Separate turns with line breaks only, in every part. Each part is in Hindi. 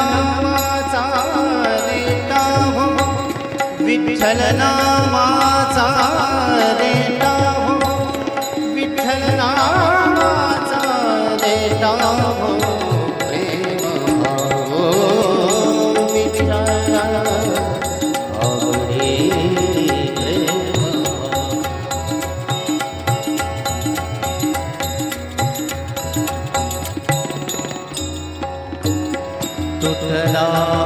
नामाचा रेटा हो. विठ्ठल नामाचा रेटा हो. विठ्ठल नामा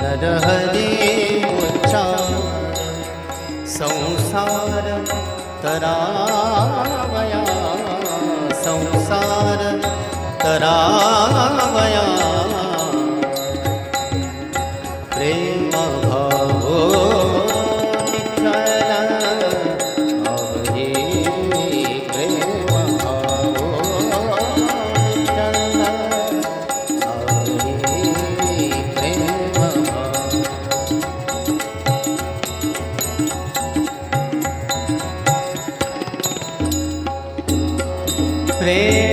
नरहरी उच्चार संसार तरावया संसार तरावया entre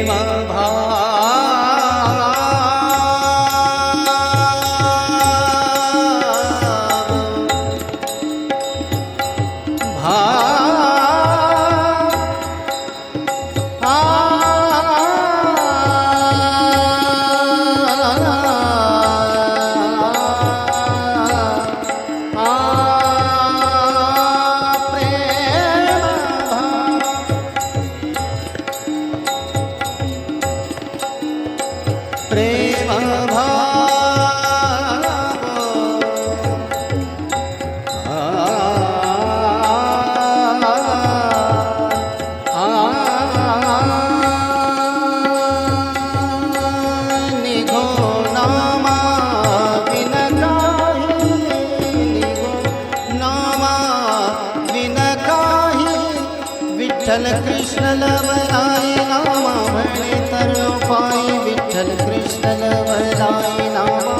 विठ्ठल कृष्ण लवराय नामा म्हणे तर पायी। विठ्ठल कृष्ण लवराय नामा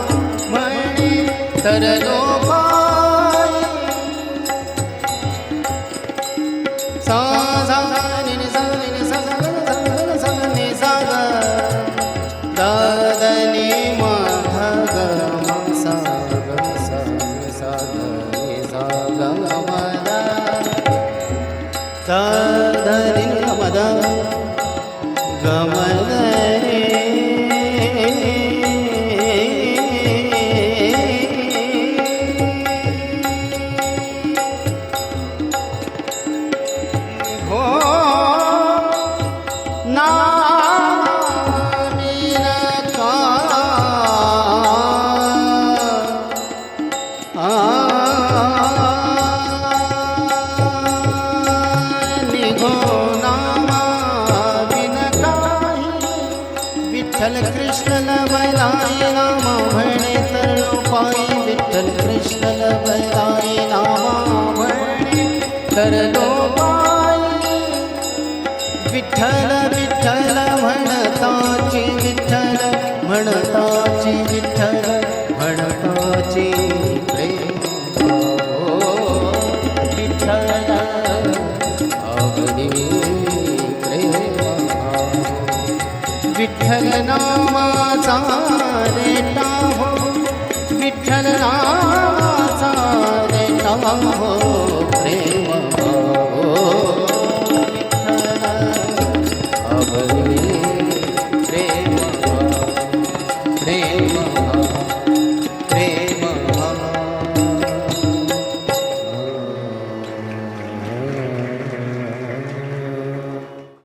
म्हणे तर लोपाय धम विठ्ठल कृष्ण लवलाय नाम भणे तर पाई विठ्ठल कृष्ण लवलाय नाम भणे तर पाई विठ्ठल विठ्ठल म्हणताची विठ्ठल म्हणताची विठ्ठल, म्हणताची विठ्ठल नामाचा रेटा हो विठ्ठल नामाचा रेटा हो प्रेम